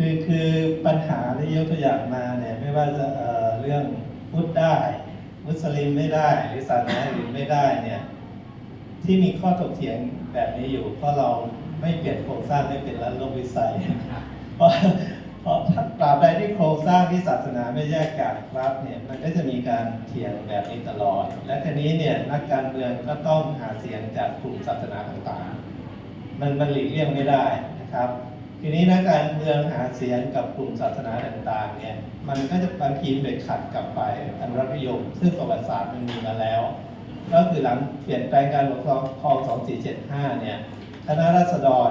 คือคือปัญหาที่ยกตัวอย่างมาเนี่ยไม่ว่าจะเอ่อเรื่องพุทธได้ มุสลิมไม่ได้ หรือศาสนาอื่นไม่ได้เนี่ยที่มีข้อถกเถียงแบบนี้อยู่ เพราะเราไม่เปลี่ยนโครงสร้างไม่เป็นรัฐโลกวิสัยเพราะเพราะถ้าตราบใดที่โครงสร้างที่ศาสนาไม่แยกจากรัฐเนี่ยมันก็จะมีการเถียงแบบนี้ตลอด และทีนี้เนี่ยนักการเมืองก็ต้องหาเสียงจากกลุ่มศาสนาต่างๆ มันมันหลีกเลี่ยงไม่ได้นะครับ ทีนี้นักการเมืองหาเสียงกับกลุ่มศาสนาต่างๆเนี่ยมันก็จะบางทีไปขัดกลับไปอนุรักษ์นิยม ซึ่งประวัติศาสตร์มันมีมาแล้ว ก็คือหลังเปลี่ยนแปลงการปกครองครอง2475 เนี่ยคณะราษฎร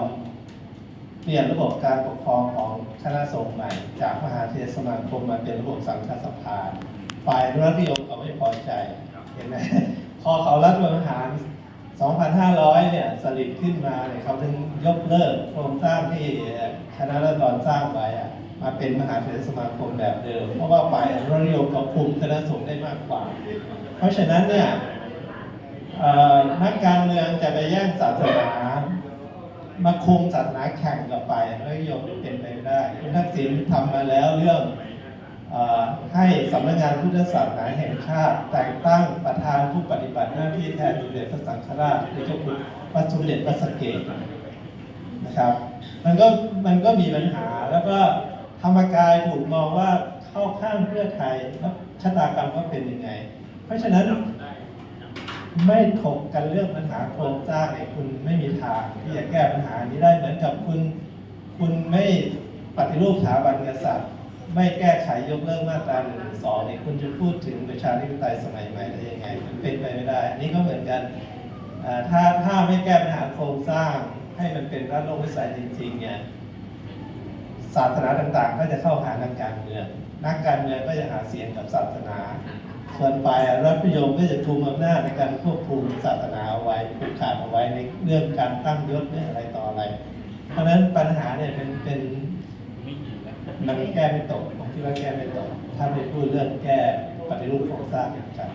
เปลี่ยนระบบการปกครองของคณะสงฆ์ใหม่ จากมหาเทรสมาคมมาเป็นระบบสังฆสภาฝ่ายอนุรักษ์นิยมเขาไม่พอใจเห็นไหมพอเขารัฐประหาร2,500 เนี่ยสลิดขึ้นมาเนี่ยเขาถึงยกเลิกโครงสร้างที่คณะรัฐบาลสร้างไว้อะมาเป็นมหาเถรสมาคมแบบเดิม เพราะว่าฝ่ายรักษ์นิยมเขาคุมคณะสงฆ์ได้มากกว่า เพราะฉะนั้นเนี่ยนักการเมืองจะไปแย่งศาสนามาคุมศาสนาแข่งกับไปแล้วโยมเป็นไปไม่ได้คุณทักษิณทำมาแล้วเรื่อง ให้สำนักงานพุทธศาสนาแห่งชาติ แต่งตั้งประธานผู้ปฏิบัติหน้าที่แทนสมเด็จพระสังฆราชหรือเจ้าคุณพระสมเด็จพระสเกตนะครับ มันก็มันก็มีปัญหาแล้วก็ธรรมกายถูกมองว่าเข้าข้างเพื่อไทยแล้วชะตากรรมก็เป็นยังไง เพราะฉะนั้นไม่ถกกันเรื่องปัญหาโครงสร้างเนี่ยคุณไม่มีทางที่จะแก้ปัญหานี้ได้เหมือนกับคุณ คุณไม่ปฏิรูปสถาบันกษัตริย์ ไม่แก้ไขยกเลิกมาตราหนึ่งสองเนี่ยคุณจะพูดถึงประชาธิปไตยสมัยใหม่ได้ยังไง มันเป็นไปไม่ได้ อันนี้ก็เหมือนกันถ้าถ้าไม่แก้ปัญหาโครงสร้างให้มันเป็นรัฐโลกวิสัยจริงๆเนี่ยศาสนาต่างๆ ก็จะเข้าหานักการเมืองนักการเมืองก็จะหาเสียงกับศาสนาส่วนฝ่ายรัฐนิยมก็จะคุมอำนาจในการควบคุมศาสนาเอาไว้ผูกขาดเอาไว้ในเรื่องการตั้งยศเรื่องอะไรต่ออะไร เพราะฉะนั้นปัญหาเนี่ยเป็นเป็น มันแก้ไม่ตกผมคิดว่าแก้ไม่ตกถ้าไปพูดเรื่องแก้ปฏิรูปโครงสร้างอย่างกัน